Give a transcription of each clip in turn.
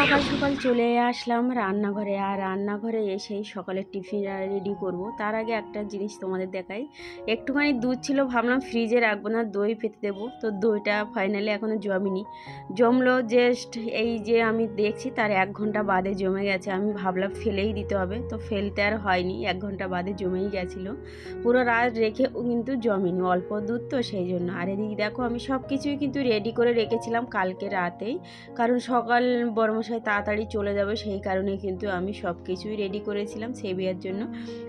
সকাল সকাল চলে আসলাম রান্নাঘরে। আর রান্নাঘরে এসেই সকালের টিফিন রেডি করব। তার আগে একটা জিনিস তোমাদের দেখাই। একটুখানি দুধ ছিল, ভাবলাম ফ্রিজে রাখব না, দই পেতে দেবো। তো দইটা ফাইনালি এখনও জমেনি। জমলো জাস্ট এই যে আমি দেখছি তার এক ঘণ্টা বাদে জমে গেছে। আমি ভাবলাম ফেলেই দিতে হবে। তো ফেলতে আর হয়নি, এক ঘণ্টা বাদে জমেই গেছিল। পুরো রাত রেখে কিন্তু জমেনি, অল্প দুধ তো সেই জন্য। আর এদিকে দেখো আমি সব কিছুই কিন্তু রেডি করে রেখেছিলাম কালকে রাতেই। কারণ সকাল বর্মশাই তাড়াতাড়ি চলে যাবে, সেই কারণে কিন্তু আমি সব কিছুই রেডি করেছিলাম সেবিয়ার জন্য।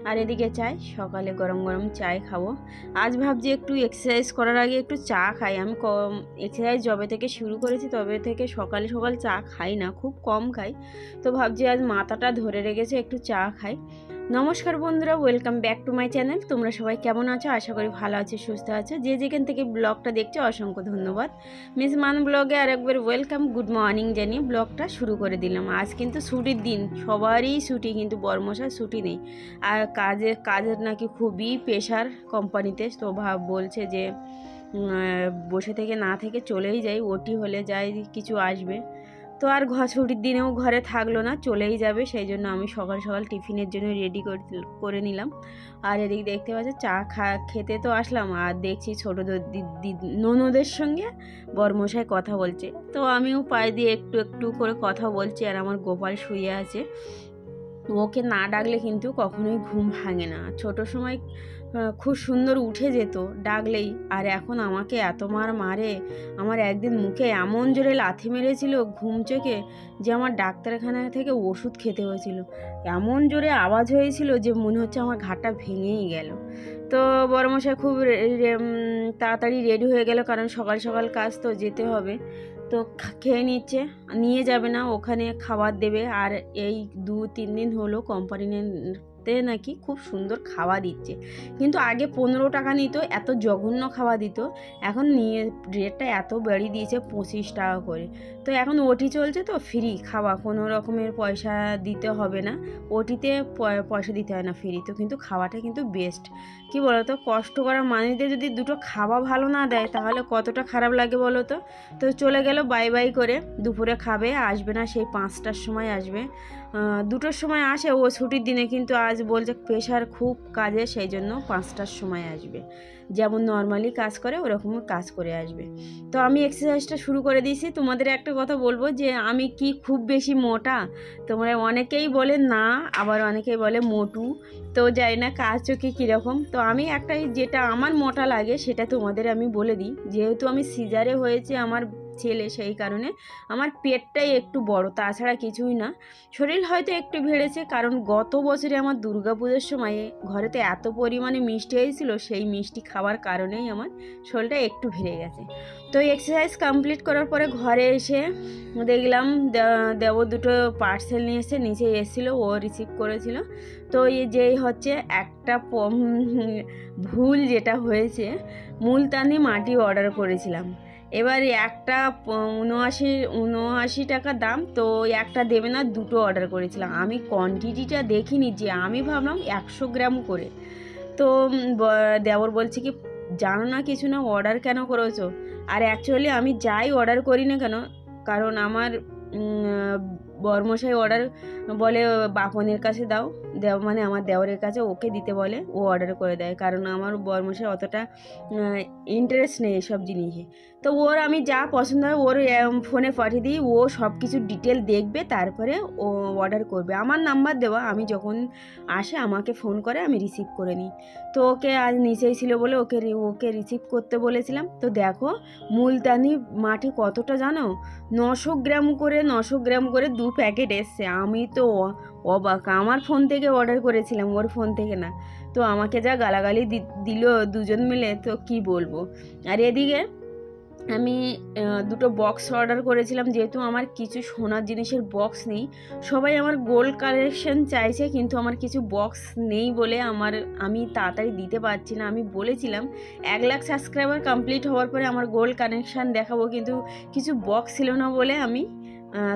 আর এদিকে চাই, সকালে গরম গরম চাই খাব। আজ ভাবছি একটু এক্সারসাইজ করার আগে একটু চা খাই। আমি কম এক্সারসাইজ জবে থেকে শুরু করেছি তবে থেকে সকালে সকাল চা খাই না, খুব কম খাই। তো ভাবছি আজ মাথাটা ধরে রেখেছে একটু চা খাই। নমস্কার বন্ধুরা welcome back to my channel তোমরা সবাই কেমন আছো? আশা করি ভালো আছো, সুস্থ আছো। যে যেখান থেকে ব্লগটা দেখছ, অসংখ্য ধন্যবাদ। মিস মান ব্লগে আরেকবার ওয়েলকাম গুড মর্নিং জানিয়ে ব্লগটা শুরু করে দিলাম। আজ কিন্তু ছুটির দিন, সবারই ছুটি, কিন্তু বর্মশার ছুটি নেই। আর কাজে, কাজের নাকি খুবই প্রেশার কোম্পানিতে তো বলছে যে বসে থেকে না থেকে চলেই যাই ওটি হলে যাই, কিছু আসবে। তো আর ঘর ছুটির দিনেও ঘরে থাকল না, চলেই যাবে, সেই জন্য আমি সকাল সকাল টিফিনের জন্য রেডি করে নিলাম। আর এদিকে দেখতে পাচ্ছ, চা খা, খেতে তো আসলাম, আর দেখছি ছোটো ননদের সঙ্গে বরমশাই কথা বলছে। তো আমিও পায়ে দিয়ে একটু একটু করে কথা বলছি, আর আমার গোপাল শুয়ে আছে। ওকে না ডাকলে কিন্তু কখনোই ঘুম ভাঙে না। ছোট সময় খুব সুন্দর উঠে যেত ডাকলেই। আর এখন আমাকে এত মার মারে, আমার একদিন মুখে এমন জোরে লাথি মেরেছিল ঘুম চোখে যে আমার ডাক্তারখানা থেকে ওষুধ খেতে হয়েছিল। এমন জোরে আওয়াজ হয়েছিল যে মনে হচ্ছে আমার ঘাটটা ভেঙেই গেল। তো বড়মশাই খুব তাড়াতাড়ি রেডি হয়ে গেল কারণ সকাল সকাল কাজ তো যেতে হবে। তো খেয়ে নিচ্ছে, নিয়ে যাবে না, ওখানে খাবার দেবে। আর এই দু তিন দিন হলো কোম্পানিতে নাকি খুব সুন্দর খাওয়া দিচ্ছে। কিন্তু আগে পনেরো টাকা নিত, এত জঘন্য খাওয়া দিত। এখন নিয়ে রেটটা এত বাড়িয়ে দিয়েছে পঁচিশ টাকা করে। তো এখন ওটি চলছে তো ফ্রি খাওয়া, কোনো রকমের পয়সা দিতে হবে না। ওটিতে পয়- পয়সা দিতে হয় না ফ্রি তো, কিন্তু খাওয়াটা কিন্তু বেস্ট কি বলো তো কষ্ট করা মানুষদের যদি দুটো খাওয়া ভালো না দেয়, তাহলে কতটা খারাপ লাগে বলো তো তো চলে গেল বাই বাই করে, দুপুরে খাবে, আসবে না সেই পাঁচটার সময় আসবে। দুটোর সময় আসে, ও ছুটির দিনে কিন্তু আজ বলছে প্রেশার খুব কাজে, সেই জন্য পাঁচটার সময় আসবে। যেমন নর্মালি কাজ করে ওরকম কাজ করে আসবে। তো আমি এক্সারসাইজটা শুরু করে দিয়েছি। তোমাদের একটা কথা বলব যে, আমি কি খুব বেশি মোটা? তোমরা অনেকেই বলে না, আবার অনেকেই বলে মোটু। তো জানি না কাজ চোখে কীরকম। তো আমি একটা, যেটা আমার মোটা লাগে, সেটা তোমাদের আমি বলে দিই। যেহেতু আমি সিজারে হয়েছে আমার ছেলে সেই কারণে আমার পেটটাই একটু বড়, তাছাড়া কিছুই না। শরীর হয়তো একটু বেড়েছে কারণ গত বছরে আমার দুর্গাপুজোর সময় ঘরেতে এত পরিমাণে মিষ্টি হয়েছিল, সেই মিষ্টি খাওয়ার কারণেই আমার শরীরটা একটু বেড়ে গেছে। তো এক্সারসাইজ কমপ্লিট করার পরে ঘরে এসে দেখলাম দেব দুটো পার্সেল নিয়ে এসে নিচে এসেছিল, ও রিসিভ করেছিল। তো এই যেই হচ্ছে একটা ভুল যেটা হয়েছে, মুলতানি মাটি অর্ডার করেছিলাম। এবার একটা উনআশি উনআশি টাকা দাম, তো একটা দেবে না, দুটো অর্ডার করেছিলাম। আমি কোয়ান্টিটিটা দেখিনি যে, আমি ভাবলাম একশো গ্রাম করে। তো দেবর বলছে কি, জানো না কিছু না অর্ডার কেন করেছ? আর অ্যাকচুয়ালি আমি যাই অর্ডার করি না কেন, কারণ আমার বরমশাই অর্ডার বলে, বাপনের কাছে দাও। দেও মানে আমার দেওরের কাছে ওকে দিতে বলে, ও অর্ডার করে দেয়। কারণ আমার বরমশাই অতটা ইন্টারেস্ট নেই এসব জিনিসে। তো ওর আমি যা পছন্দ হয় ওর ফোনে পাঠিয়ে দিই। ও সব কিছু ডিটেল দেখবে, তারপরে ও অর্ডার করবে। আমার নাম্বার দেওয়া, আমি যখন আসে, আমাকে ফোন করে, আমি রিসিভ করে নিই। তো ওকে আজ নিচেই ছিল বলে ওকে ওকে রিসিভ করতে বলেছিলাম। তো দেখো, মুলতানি মাটি কতটা জানো? নশো গ্রাম করে, নশো গ্রাম করে দু প্যাকেট এসছে। আমি তো অবাক। আমার ফোন থেকে অর্ডার করেছিলাম, ওর ফোন থেকে না। তো আমাকে যা গালাগালি দিল দুজন মিলে, তো কি বলব? আর এদিকে আমি দুটো বক্স অর্ডার করেছিলাম। যেহেতু আমার কিছু সোনার জিনিসের বক্স নেই, সবাই আমার গোল্ড কালেকশন চাইছে, কিন্তু আমার কিছু বক্স নেই বলে আমার, আমি তাড়াতাড়ি দিতে পারছি না। আমি বলেছিলাম, এক লাখ সাবস্ক্রাইবার কমপ্লিট হওয়ার পরে আমার গোল্ড কানেকশান দেখাবো, কিন্তু কিছু বক্স ছিল না বলে আমি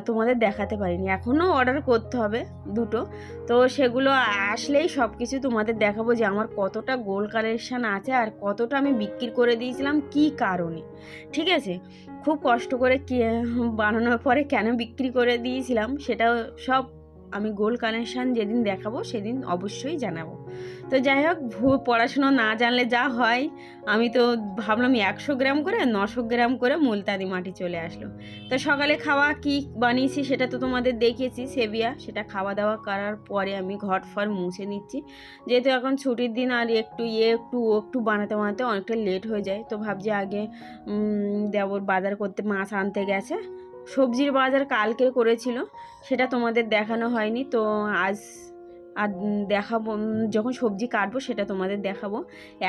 তোমাদের দেখাতে পারিনি। এখনও অর্ডার করতে হবে দুটো। তো সেগুলো আসলেই সব কিছু তোমাদের দেখাবো যে আমার কতটা গোল কালেকশান আছে আর কতটা আমি বিক্রি করে দিয়েছিলাম, কি কারণে। ঠিক আছে? খুব কষ্ট করে বানানোর পরে কেন বিক্রি করে দিয়েছিলাম সেটা সব আমি গোল কানেকশান যেদিন দেখাবো সেদিন অবশ্যই জানাব। তো যাই হোক পড়াশুনো না জানলে যা হয়, আমি তো ভাবলাম একশো গ্রাম করে, নশো গ্রাম করে মুলতানি মাটি চলে আসলো। তো সকালে খাওয়া কি বানিয়েছি সেটা তো তোমাদের দেখিয়েছি সেবিয়া সেটা খাওয়া দাওয়া করার পরে আমি ঘর ফর মুছে নিচ্ছি। যেহেতু এখন ছুটির দিন আর একটু ইয়ে একটু ও একটু বানাতে বানাতে অনেকটা লেট হয়ে যায়। তো ভাবছি আগে দেবর বাজার করতে মাছ আনতে গেছে। সবজির বাজার কালকে করেছিল সেটা তোমাদের দেখানো হয়নি তো আজ আর দেখাবো যখন সবজি কাটবো সেটা তোমাদের দেখাবো।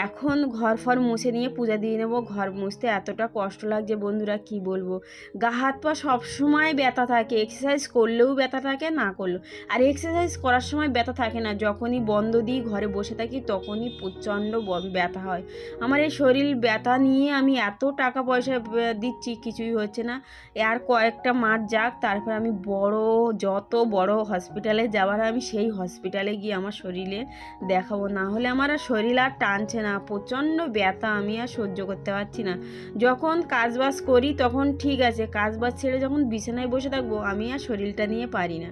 এখন ঘর ফর মুছে নিয়ে পূজা দিয়ে নেব। ঘর মুছতে এতটা কষ্ট লাগছে বন্ধুরা, কি বলব? গা হাত পা সবসময় ব্যথা থাকে। এক্সারসাইজ করলেও ব্যথা থাকে, না করলেও। আর এক্সারসাইজ করার সময় ব্যথা থাকে না। যখনই বন্ধ দিই, ঘরে বসে থাকি, তখনই প্রচণ্ড ব্যথা হয়। আমার এই শরীর ব্যথা নিয়ে আমি এত টাকা পয়সা দিচ্ছি, কিছুই হচ্ছে না। আর কয়েকটা মাস যাক, তারপর আমি বড়, যত বড় হসপিটালে যাওয়ার, আমি সেই হসপিটালে গিয়ে আমার শরীরে দেখাবো। না হলে আমার আর শরীর আর টানছে না। প্রচণ্ড ব্যথা, আমি আর সহ্য করতে পারছি না। যখন কাজবাজ করি তখন ঠিক আছে কাজবাজ ছেড়ে যখন বিছানায় বসে থাকব, আমি আর শরীরটা নিয়ে পারি না।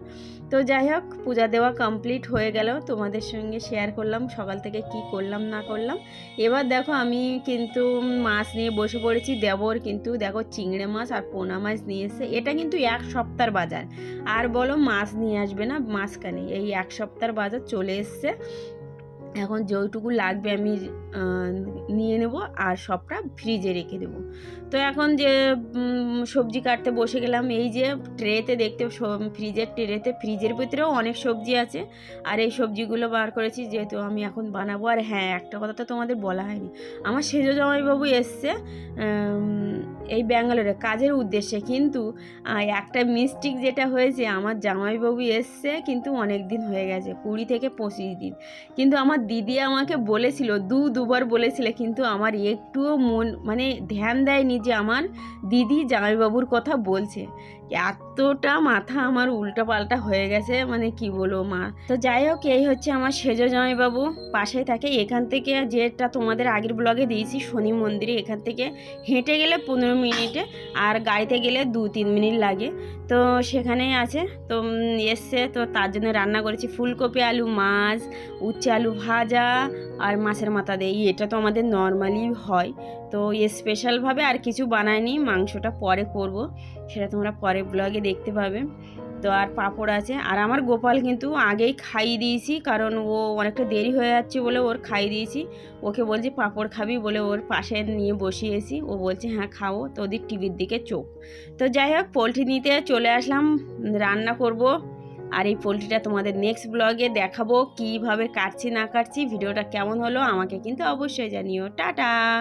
তো যাই হোক, পূজা দেওয়া কমপ্লিট হয়ে গেল। তোমাদের সঙ্গে শেয়ার করলাম, সকাল থেকে কি করলাম, না করলাম। এবার দেখো, আমি কিন্তু মাছ নিয়ে বসে পড়েছি। দেবর কিন্তু দেখো চিংড়ে মাছ আর পোনা মাছ নিয়ে এসে এটা কিন্তু এক সপ্তাহর বাজার। আর বলো মাছ নিয়ে আসবে না মাঝখানে এই এক সপ্তাহর বাজার চলে এসছে। এখন যেটুকু লাগবে আমি নিয়ে নেব আর সবটা ফ্রিজে রেখে দেবো। তো এখন যে সবজি কাটতে বসে গেলাম, এই যে ট্রেতে দেখতে ফ্রিজের ট্রেতে, ফ্রিজের ভিতরেও অনেক সবজি আছে। আর এই সবজিগুলো বার করেছি যেহেতু আমি এখন বানাবো। আর হ্যাঁ একটা কথা তো তোমাদের বলা হয়নি। আমার সেজ জামাইবাবু এসছে এই ব্যাঙ্গালোরে কাজের উদ্দেশ্যে। কিন্তু একটা মিস্টেক যেটা হয়েছে, আমার জামাইবাবু এসছে, কিন্তু অনেক দিন হয়ে গেছে, কুড়ি থেকে পঁচিশ দিন। কিন্তু আমার দিদি আমাকে বলেছিল, দু, দুবার বলেছিল, কিন্তু আমার একটুও মন মানে ধ্যান দেয়নি যে আমার দিদি জামাইবাবুর কথা বলছে। এতটা মাথা আমার উল্টা পাল্টা হয়ে গেছে মানে কি বলব মা? তো যাই হোক, এই হচ্ছে আমার সেজ জামাইবাবু পাশে থাকে। এখান থেকে যেটা তোমাদের আগের ব্লগে দিয়েছি, শনি মন্দিরে এখান থেকে হেঁটে গেলে পনেরো মিনিটে, আর গাড়িতে গেলে দু, তিন মিনিট লাগে। তো সেখানেই আছে। তো এসছে, তো তার জন্য রান্না করেছি। ফুলকপি, আলু, মাছ, উচ্ছে, আলু ভাজা আর মাছের মাথা দিয়ে এটা তো আমাদের নর্মালি হয়। তো স্পেশালভাবে আর কিছু বানায়নি মাংসটা পরে করব, সেটা তোমরা পরে ব্লগে দেখতে পাবে। তো আর পাঁপড় আছে, আর আমার গোপাল কিন্তু আগেই খাইয়ে দিয়েছি, কারণ ও অনেকটা দেরি হয়ে যাচ্ছে বলে ওর খাইয়ে দিয়েছি। ওকে বলছি, পাঁপড় খাবি? বলে ওর পাশে নিয়ে বসিয়েছি। ও বলছে হ্যাঁ খাও তো ওদের টিভির দিকে চোখ। তো যাই হোক, পোলট্রি নিতে চলে আসলাম, রান্না করব। আর এই পোলট্রিটা তোমাদের নেক্সট ব্লগে দেখাবো কীভাবে কাটছি না কাটছি, ভিডিওটা কেমন হলো আমাকে কিন্তু অবশ্যই জানিও। টাটা!